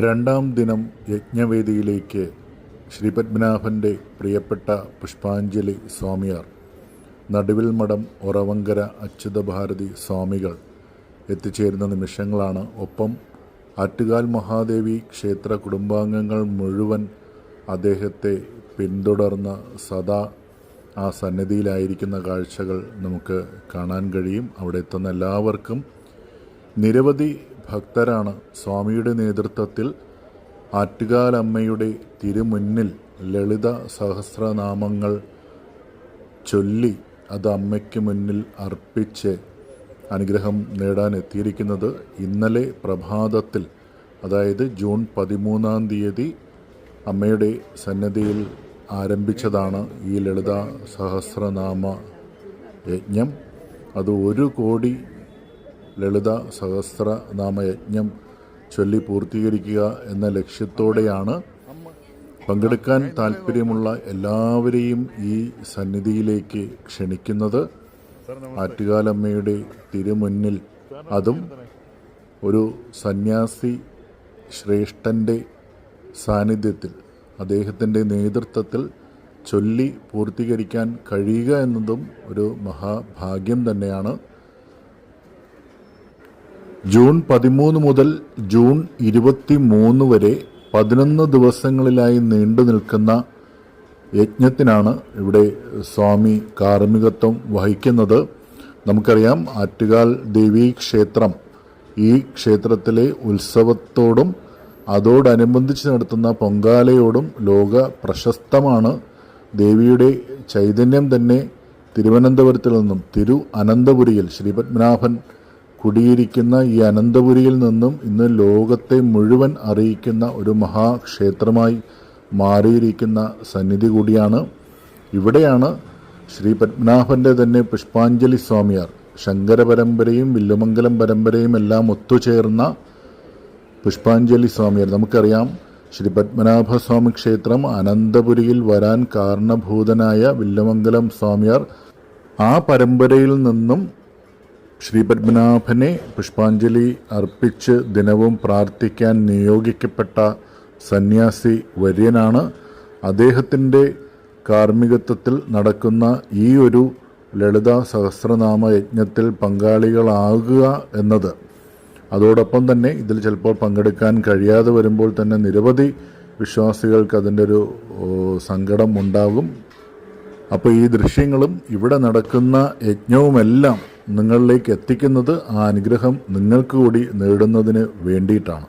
രണ്ടാം ദിനം യജ്ഞവേദിയിലേക്ക് ശ്രീപത്മനാഭന്റെ പ്രിയപ്പെട്ട പുഷ്പാഞ്ജലി സ്വാമിയാർ നടുവിൽ മഠം ഒറവങ്കര അച്യുതഭാരതി സ്വാമികൾ എത്തിച്ചേരുന്ന നിമിഷങ്ങളാണ് ഒപ്പം ആറ്റുകാൽ മഹാദേവി ക്ഷേത്ര കുടുംബാംഗങ്ങൾ മുഴുവൻ അദ്ദേഹത്തെ പിന്തുടർന്ന് സദാ ആ സന്നിധിയിലായിരിക്കുന്ന കാഴ്ചകൾ നമുക്ക് കാണാൻ കഴിയും. അവിടെ എത്തുന്ന എല്ലാവർക്കും നിരവധി ഭക്തരാണ് സ്വാമിയുടെ നേതൃത്വത്തിൽ ആറ്റുകാലമ്മയുടെ തിരുമുന്നിൽ ലളിത സഹസ്രനാമങ്ങൾ ചൊല്ലി അത് അമ്മയ്ക്ക് മുന്നിൽ അർപ്പിച്ച് അനുഗ്രഹം നേടാൻ എത്തിയിരിക്കുന്നത് ഇന്നലെ പ്രഭാതത്തിൽ അതായത് ജൂൺ പതിമൂന്നാം തീയതി അമ്മയുടെ സന്നദ്ധിയിൽ ആരംഭിച്ചതാണ് ഈ ലളിത സഹസ്രനാമ യജ്ഞം. അത് ഒരു കോടി ലളിത സഹസ്രനാമയജ്ഞം ചൊല്ലി പൂർത്തീകരിക്കുക എന്ന ലക്ഷ്യത്തോടെയാണ് പങ്കെടുക്കാൻ താല്പര്യമുള്ള എല്ലാവരെയും ഈ സന്നിധിയിലേക്ക് ക്ഷണിക്കുന്നത്. ആറ്റുകാലമ്മയുടെ തിരുമുന്നിൽ അതും ഒരു സന്യാസി ശ്രേഷ്ഠന്റെ സാന്നിധ്യത്തിൽ അദ്ദേഹത്തിന്റെ നേതൃത്വത്തിൽ ചൊല്ലി പൂർത്തീകരിക്കാൻ കഴിയുക എന്നതും ഒരു മഹാഭാഗ്യം തന്നെയാണ്. ജൂൺ പതിമൂന്ന് മുതൽ ജൂൺ ഇരുപത്തി മൂന്ന് വരെ പതിനൊന്ന് ദിവസങ്ങളിലായി നീണ്ടു നിൽക്കുന്ന യജ്ഞത്തിനാണ് ഇവിടെ സ്വാമി കാർമ്മികത്വം വഹിക്കുന്നത്. നമുക്കറിയാം ആറ്റുകാൽ ദേവീ ക്ഷേത്രം ഈ ക്ഷേത്രത്തിലെ ഉത്സവത്തോടും അതോടനുബന്ധിച്ച് നടത്തുന്ന പൊങ്കാലയോടും ലോക പ്രശസ്തമാണ്. ദേവിയുടെ ചൈതന്യം തന്നെ തിരുവനന്തപുരത്തിൽ നിന്നും തിരു അനന്തപുരിയിൽ ശ്രീപത്മനാഭൻ കുടിയിരിക്കുന്ന ഈ അനന്തപുരിയിൽ നിന്നും ഇന്ന് ലോകത്തെ മുഴുവൻ അറിയിക്കുന്ന ഒരു മഹാക്ഷേത്രമായി മാറിയിരിക്കുന്ന സന്നിധി കൂടിയാണ്. ഇവിടെയാണ് ശ്രീ പത്മനാഭന്റെ തന്നെ പുഷ്പാഞ്ജലി സ്വാമിയാർ. ശങ്കര പരമ്പരയും വില്ലുമംഗലം പരമ്പരയും എല്ലാം ഒത്തുചേർന്ന പുഷ്പാഞ്ജലി സ്വാമിയാർ. നമുക്കറിയാം ശ്രീ പത്മനാഭസ്വാമി ക്ഷേത്രം അനന്തപുരിയിൽ വരാൻ കാരണഭൂതനായ വില്ലുമംഗലം സ്വാമിയാർ ആ പരമ്പരയിൽ നിന്നും ശ്രീ പത്മനാഭനെ പുഷ്പാഞ്ജലി അർപ്പിച്ച് ദിനവും പ്രാർത്ഥിക്കാൻ നിയോഗിക്കപ്പെട്ട സന്യാസി വര്യനാണ് അദ്ദേഹത്തിന്റെ കാർമ്മികത്വത്തിൽ നടക്കുന്ന ഈ ഒരു ലളിത സഹസ്രനാമ യജ്ഞത്തിൽ പങ്കാളികളാകുക എന്നത്. അതോടൊപ്പം തന്നെ ഇതിൽ ചിലപ്പോൾ പങ്കെടുക്കാൻ കഴിയാതെ വരുമ്പോൾ തന്നെ നിരവധി വിശ്വാസികൾക്ക് അതിന്റെ ഒരു സങ്കടം ഉണ്ടാകും. അപ്പോൾ ഈ ദൃശ്യങ്ങളും ഇവിടെ നടക്കുന്ന യജ്ഞവുമെല്ലാം നിങ്ങളിലേക്ക് എത്തിക്കുന്നത് ആ അനുഗ്രഹം നിങ്ങൾക്ക് കൂടി നേടുന്നതിന് വേണ്ടിയിട്ടാണ്.